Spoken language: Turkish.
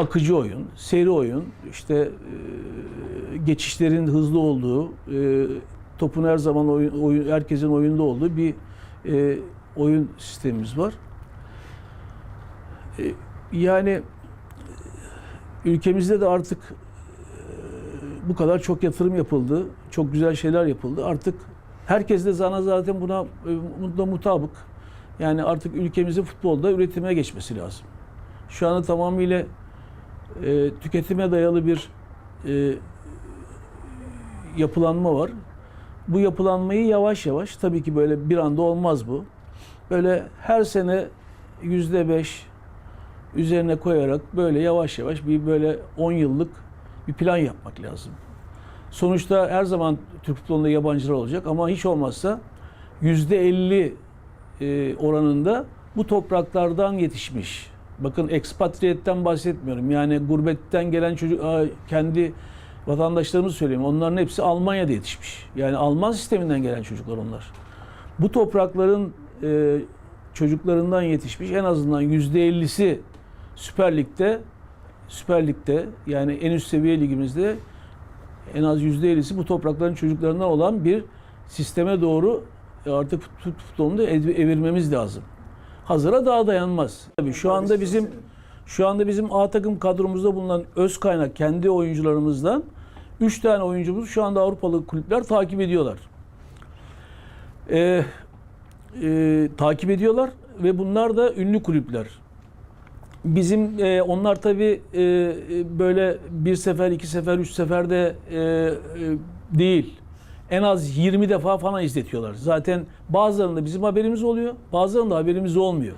akıcı oyun, seri oyun, işte e, geçişlerin hızlı olduğu, e, topun her zaman oyun, oyun herkesin oyunda olduğu bir e, oyun sistemimiz var. E, yani ülkemizde de artık e, bu kadar çok yatırım yapıldı, çok güzel şeyler yapıldı. Artık herkes de zana zaten buna e, buna mutabık. Yani artık ülkemizin futbolda üretime geçmesi lazım. Şu anda tamamıyla e, tüketime dayalı bir e, yapılanma var. Bu yapılanmayı yavaş yavaş, tabii ki böyle bir anda olmaz bu. Böyle her sene yüzde beş üzerine koyarak böyle yavaş yavaş bir böyle 10 yıllık bir plan yapmak lazım. Sonuçta her zaman Türk futbolunda yabancılar olacak ama hiç olmazsa yüzde 50 e, oranında bu topraklardan yetişmiş. Bakın ekspatriyetten bahsetmiyorum. Yani gurbetten gelen çocuk kendi vatandaşlarımız söyleyeyim. Onların hepsi Almanya'da yetişmiş. Yani Alman sisteminden gelen çocuklar onlar. Bu toprakların e, çocuklarından yetişmiş en azından yüzde ellisi Süper Lig'de Süper Lig'de yani en üst seviye ligimizde en az yüzde ellisi bu toprakların çocuklarından olan bir sisteme doğru artık fut- futbolunu da ev- evirmemiz lazım. Hazıra daha dayanmaz. Tabii şu anda bizim şu anda bizim A takım kadromuzda bulunan öz kaynak kendi oyuncularımızdan 3 tane oyuncumuz şu anda Avrupalı kulüpler takip ediyorlar. Ee, e, takip ediyorlar ve bunlar da ünlü kulüpler. Bizim e, onlar tabi böyle bir sefer, iki sefer, üç seferde e, e, değil. En az 20 defa falan izletiyorlar. Zaten bazılarında bizim haberimiz oluyor, bazılarında haberimiz olmuyor.